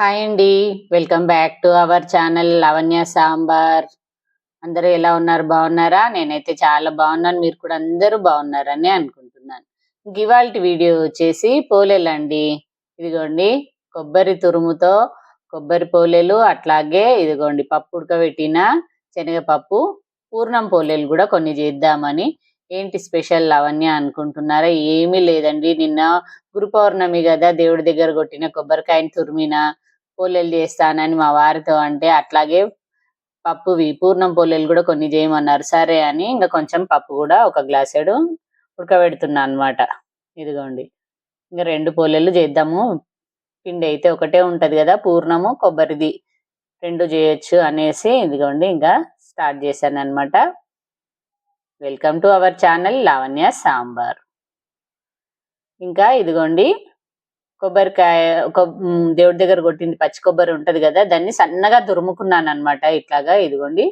Hi అండి. Welcome back to our channel Lavanya Sambar అందరూ ఎలా ఉన్నారు? బాగున్నారా? నేనైతే చాలా బాగున్నాను. మీరు కూడా అందరూ బాగున్నారని అనుకుంటున్నాను. ఇవాళ వీడియో వచ్చేసి పోలేలండి ఇదిగోండి కొబ్బరి తురుముతో కొబ్బరి పోలేలు అట్లాగే ఇదిగోండి పప్పు ఉడకబెట్టిన శనగపప్పు పూర్ణం పోలేలు కూడా కొన్ని చేద్దామని. ఏంటి స్పెషల్ లవణ్య అనుకుంటున్నారా? ఏమీ లేదండి. నిన్న గురు పౌర్ణమి కదా దేవుడి దగ్గర కొట్టిన కొబ్బరికాయని తురిమిన పోలేలు చేస్తానని మా వారితో అంటే అట్లాగే పప్పువి పూర్ణం పోలేలు కూడా కొన్ని చేయమన్నారు. సరే అని ఇంకా కొంచెం పప్పు కూడా ఒక గ్లాసెడు ఉడకబెడుతున్నా అనమాట ఇదిగోండి. ఇంకా రెండు పోలేలు చేద్దాము. పిండి అయితే ఒకటే ఉంటుంది కదా పూర్ణము కొబ్బరిది రెండు చేయొచ్చు అనేసి ఇదిగోండి ఇంకా స్టార్ట్ చేశాను అనమాట welcome to our channel Lavanya Sambar. ఇంకా ఇదిగోండి కొబ్బరికాయ ఒక దేవుడి దగ్గర కొట్టింది పచ్చి కొబ్బరి ఉంటది కదా దాన్ని సన్నగా దురుముకున్నాను అనమాట ఇట్లాగా ఇదిగోండి.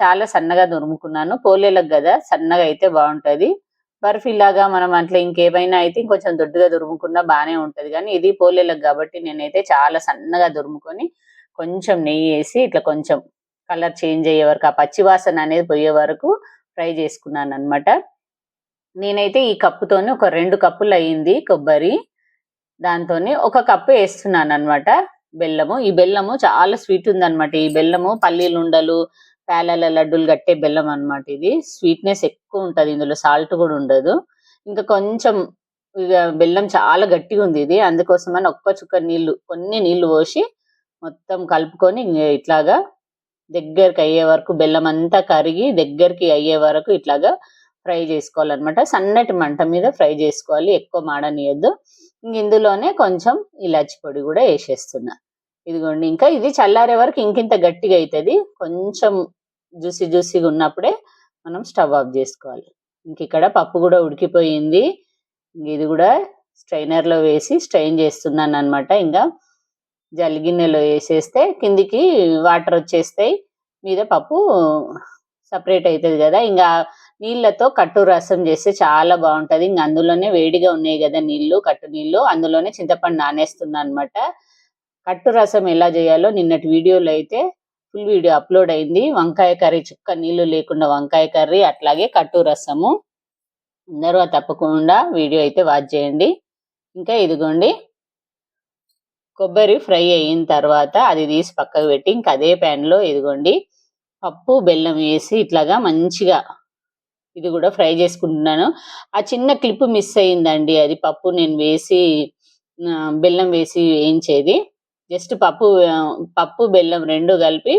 చాలా సన్నగా దురుముకున్నాను. పోలేలకు కదా సన్నగా అయితే బాగుంటది. బర్ఫీ లాగా మనం అట్లా ఇంకేమైనా అయితే ఇంకొంచెం దొడ్డుగా దురుముకున్నా బాగానే ఉంటది. కానీ ఇది పోలేలకు కాబట్టి నేనైతే చాలా సన్నగా దురుముకొని కొంచెం నెయ్యి వేసి ఇట్లా కొంచెం కలర్ చేంజ్ అయ్యే వరకు ఆ పచ్చి వాసన అనేది పోయే వరకు ఫ్రై చేసుకున్నాను అనమాట నేనైతే ఈ కప్పుతోని ఒక రెండు కప్పులు అయ్యింది కొబ్బరి. దాంతో ఒక కప్పు వేస్తున్నాను అనమాట బెల్లము. ఈ బెల్లము చాలా స్వీట్ ఉందన్నమాట. ఈ బెల్లము పల్లీలు ఉండలు పేలాల లడ్డూలు కట్టే బెల్లం అనమాట ఇది. స్వీట్నెస్ ఎక్కువ ఉంటుంది. ఇందులో సాల్ట్ కూడా ఉండదు. ఇంకా కొంచెం ఇక బెల్లం చాలా గట్టిగా ఉంది ఇది. అందుకోసమని ఒక్క చుక్క నీళ్ళు కొన్ని నీళ్ళు పోసి మొత్తం కలుపుకొని ఇట్లాగా దగ్గరికి అయ్యే వరకు బెల్లం అంతా కరిగి దగ్గరికి అయ్యే వరకు ఇట్లాగా ఫ్రై చేసుకోవాలన్నమాట. సన్నటి మంట మీద ఫ్రై చేసుకోవాలి. ఎక్కువ మాడనియద్దు. ఇందులోనే కొంచెం ఇలాచి పొడి కూడా వేసేస్తున్నా. ఇదిగోండి ఇంకా ఇది చల్లారే వరకు ఇంకింత గట్టిగా అవుతుంది కొంచెం జ్యూసీ జ్యూసీగా ఉన్నప్పుడే మనం స్టవ్ ఆఫ్ చేసుకోవాలి. ఇంక ఇక్కడ పప్పు కూడా ఉడికిపోయింది. ఇది కూడా స్ట్రైనర్లో వేసి స్ట్రెయిన్ చేస్తున్నాను అనమాట ఇంకా జల్గిన్నెలో వేసేస్తే కిందికి వాటర్ వచ్చేస్తాయి. మీద పప్పు సపరేట్ అవుతుంది కదా. ఇంకా నీళ్ళతో కట్టు రసం చేస్తే చాలా బాగుంటది. ఇంకా అందులోనే వేడిగా ఉన్నాయి కదా నీళ్ళు కట్టు నీళ్ళు అందులోనే చింతపండు నానేస్తున్నా అనమాట కట్టు రసం ఎలా చేయాలో నిన్నటి వీడియోలో అయితే ఫుల్ వీడియో అప్లోడ్ అయింది. వంకాయ కర్రీ చుక్క నీళ్ళు లేకుండా వంకాయ కర్రీ అట్లాగే కట్టు రసము. అందరూ తప్పకుండా వీడియో అయితే వాచ్ చేయండి. ఇంకా ఇదిగోండి. కొబ్బరి ఫ్రై అయిన తర్వాత అది తీసి పక్కకు పెట్టి ఇంకా అదే ప్యాన్లో ఇదిగోండి. పప్పు బెల్లం వేసి ఇట్లాగా మంచిగా ఇది కూడా ఫ్రై చేసుకుంటున్నాను. ఆ చిన్న క్లిప్ మిస్ అయిందండి అది పప్పు నేను వేసి బెల్లం వేసి వేయించేది. జస్ట్ పప్పు పప్పు బెల్లం రెండు కలిపి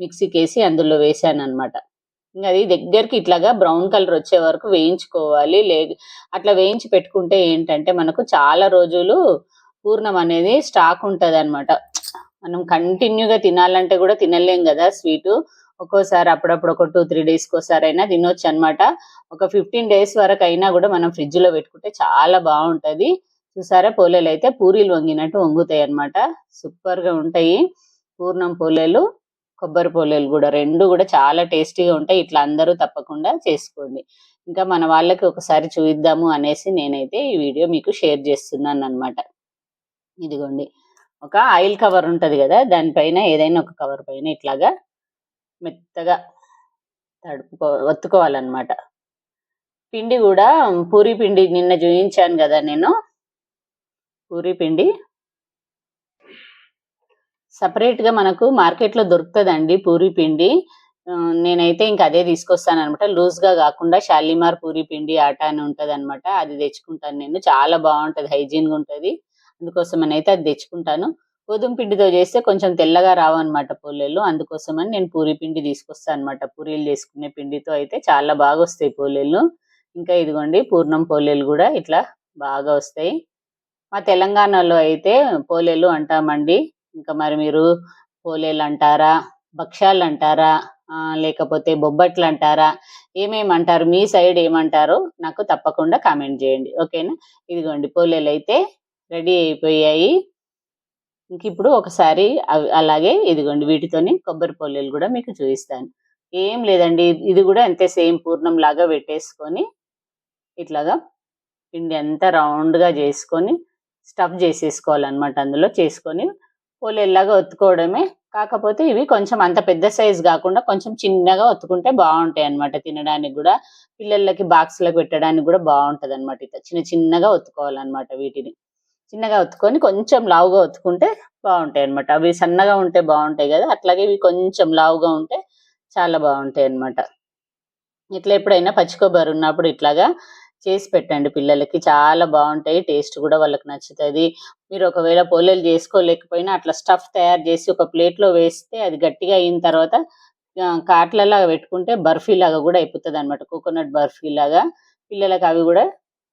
మిక్సీకి వేసి అందులో వేసాను అనమాట ఇంకా అది దగ్గరికి ఇట్లాగా బ్రౌన్ కలర్ వచ్చే వరకు వేయించుకోవాలి. లేదు అట్లా వేయించి పెట్టుకుంటే ఏంటంటే మనకు చాలా రోజులు పూర్ణం అనేది స్టాక్ ఉంటుంది అనమాట మనం కంటిన్యూగా తినాలంటే కూడా తినలేం కదా స్వీట్. ఒక్కోసారి అప్పుడప్పుడు ఒక టూ త్రీ డేస్ ఒకసారి అయినా తినొచ్చు అనమాట ఒక ఫిఫ్టీన్ డేస్ వరకు అయినా కూడా మనం ఫ్రిడ్జ్లో పెట్టుకుంటే చాలా బాగుంటది. చూసారా? పోలేలు అయితే పూరీలు వంగినట్టు వంగుతాయి అన్నమాట సూపర్గా ఉంటాయి. పూర్ణం పోలేలు కొబ్బరి పోలేలు కూడా రెండు కూడా చాలా టేస్టీగా ఉంటాయి. ఇట్లా అందరూ తప్పకుండా చేసుకోండి. ఇంకా మన వాళ్ళకి ఒకసారి చూద్దాము అనేసి నేనైతే ఈ వీడియో మీకు షేర్ చేస్తున్నాను అన్నమాట ఇదిగోండి. ఒక ఆయిల్ కవర్ ఉంటది కదా? దానిపైన ఏదైనా ఒక కవర్ పైన ఇట్లాగా మెత్తగా తడుపుకో ఒత్తుకోవాలన్నమాట. పిండి కూడా పూరి పిండి నిన్న చూయించాను కదా నేను. పూరి పిండి. సపరేట్గా మనకు మార్కెట్లో దొరుకుతుందండి పూరి పిండి. నేనైతే ఇంకా అదే తీసుకొస్తాను అనమాట లూజ్గా కాకుండా షాలిమార్ పూరి పిండి ఆట అని ఉంటుంది అనమాట అది తెచ్చుకుంటాను నేను. చాలా బాగుంటుంది హైజీన్గా ఉంటుంది. అందుకోసం అయితే అది తెచ్చుకుంటాను. గోధుమ పిండితో చేస్తే కొంచెం తెల్లగా రావు అనమాట పోలేలు. అందుకోసమని నేను పూరి పిండి తీసుకొస్తాను అనమాట పూరీలు చేసుకునే పిండితో అయితే చాలా బాగా వస్తాయి పోలేలు. ఇంకా ఇదిగోండి పూర్ణం పోలేలు కూడా ఇట్లా బాగా వస్తాయి. మా తెలంగాణలో అయితే పోలేలు అంటామండి. ఇంకా మరి మీరు పోలేలు అంటారా భక్ష్యాలు అంటారా లేకపోతే బొబ్బట్లు అంటారా ఏమేమి అంటారు మీ సైడ్ ఏమంటారో నాకు తప్పకుండా కామెంట్ చేయండి. ఓకేనా? ఇదిగోండి పోలేలు అయితే రెడీ అయిపోయాయి. ఇంక ఇప్పుడు ఒకసారి అవి అలాగే ఇదిగోండి వీటితోని కొబ్బరి పొల్లెలు కూడా మీకు చూపిస్తాను. ఏం లేదండి ఇది కూడా అంతే సేమ్ పూర్ణం లాగా పెట్టేసుకొని ఇట్లాగా పిండి అంతా రౌండ్గా చేసుకొని స్టఫ్ చేసేసుకోవాలన్నమాట అందులో చేసుకొని పోలేలాగా ఒత్తుకోవడమే. కాకపోతే ఇవి కొంచెం అంత పెద్ద సైజ్ కాకుండా కొంచెం చిన్నగా ఒత్తుకుంటే బాగుంటాయి అన్నమాట తినడానికి కూడా. పిల్లలకి బాక్స్లో పెట్టడానికి కూడా బాగుంటుంది అనమాట ఇట్లా చిన్న చిన్నగా ఒత్తుకోవాలన్నమాట వీటిని. చిన్నగా ఒత్తుకొని కొంచెం లావుగా ఒత్తుకుంటే బాగుంటాయి అన్నమాట అవి సన్నగా ఉంటే బాగుంటాయి కదా అట్లాగే ఇవి కొంచెం లావుగా ఉంటే చాలా బాగుంటాయి అన్నమాట. ఇట్లా ఎప్పుడైనా పచ్చి కొబ్బరి ఉన్నప్పుడు ఇట్లాగా చేసి పెట్టండి పిల్లలకి. చాలా బాగుంటాయి టేస్ట్ కూడా వాళ్ళకి నచ్చుతుంది. మీరు ఒకవేళ పోలేలు చేసుకోలేకపోయినా అట్లా స్టఫ్ తయారు చేసి ఒక ప్లేట్లో వేస్తే అది గట్టిగా అయిన తర్వాత కాట్లలాగా పెట్టుకుంటే బర్ఫీ లాగా కూడా అయిపోతుంది అనమాట కోకోనట్ బర్ఫీ లాగా పిల్లలకి అవి కూడా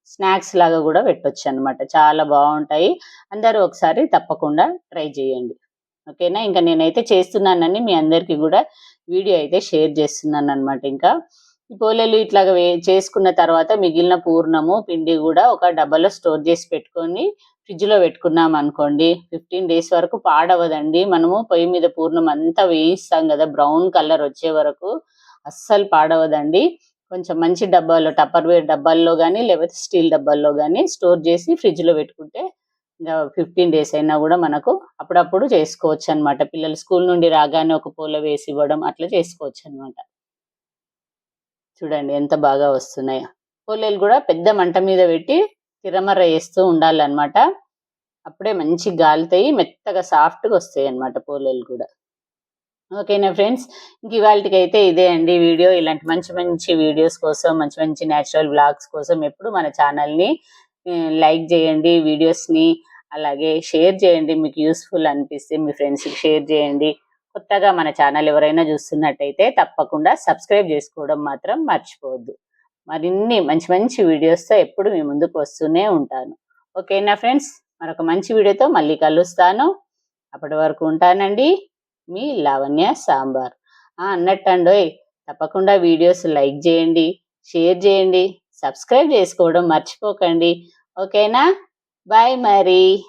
స్నాక్స్ లాగా కూడా పెట్టొచ్చు అనమాట చాలా బాగుంటాయి అందరూ ఒకసారి తప్పకుండా ట్రై చేయండి. ఓకేనా? ఇంకా నేనైతే చేస్తున్నానని మీ అందరికీ కూడా వీడియో అయితే షేర్ చేస్తున్నాను అనమాట ఇంకా. ఈ పోలేలు ఇట్లాగ వే- చేసుకున్న తర్వాత మిగిలిన పూర్ణము పిండి కూడా ఒక డబ్బాలో స్టోర్ చేసి పెట్టుకొని ఫ్రిడ్జ్లో పెట్టుకున్నాం అనుకోండి. ఫిఫ్టీన్ డేస్ వరకు పాడవదండి. మనము పొయ్యి మీద పూర్ణం అంతా వేయిస్తాం కదా బ్రౌన్ కలర్ వచ్చే వరకు. అస్సలు పాడవదండి. కొంచెం మంచి డబ్బాలో టప్పర్వేర్ డబ్బాల్లో కానీ లేకపోతే స్టీల్ డబ్బాల్లో కానీ స్టోర్ చేసి ఫ్రిడ్జ్లో పెట్టుకుంటే ఇంకా ఫిఫ్టీన్ డేస్ అయినా కూడా మనకు అప్పుడప్పుడు చేసుకోవచ్చు అన్నమాట పిల్లలు స్కూల్ నుండి రాగానే ఒక పూల వేసి ఇవ్వడం అట్లా చేసుకోవచ్చు అన్నమాట చూడండి ఎంత బాగా వస్తున్నాయో. పోలేలు కూడా పెద్ద మంట మీద పెట్టి తిరమర వేస్తూ ఉండాలన్నమాట. అప్పుడే మంచి గాలితాయి మెత్తగా సాఫ్ట్గా వస్తాయి అన్నమాట పోలేలు కూడా. ఓకేనా ఫ్రెండ్స్? ఇంక ఇవాళకి అయితే ఇదే అండి వీడియో. ఇలాంటి మంచి మంచి వీడియోస్ కోసం మంచి మంచి న్యాచురల్ బ్లాగ్స్ కోసం ఎప్పుడు మన ఛానల్ని లైక్ చేయండి వీడియోస్ని అలాగే షేర్ చేయండి. మీకు యూస్ఫుల్ అనిపిస్తే మీ ఫ్రెండ్స్కి షేర్ చేయండి. కొత్తగా మన ఛానల్ ఎవరైనా చూస్తున్నట్టయితే తప్పకుండా సబ్స్క్రైబ్ చేసుకోవడం మాత్రం మర్చిపోవద్దు. మరిన్ని మంచి మంచి వీడియోస్తో ఎప్పుడు మీ ముందుకు వస్తూనే ఉంటాను. ఓకేనా ఫ్రెండ్స్? మరొక మంచి వీడియోతో మళ్ళీ కలుస్తాను. అప్పటి వరకు ఉంటానండి. మీ లావణ్య సాంబార్. ఆ, అన్నట్టండోయ్ తప్పకుండా వీడియోస్ లైక్ చేయండి షేర్ చేయండి సబ్స్క్రైబ్ చేసుకోవడం మర్చిపోకండి. ఓకేనా? బాయ్ మరి.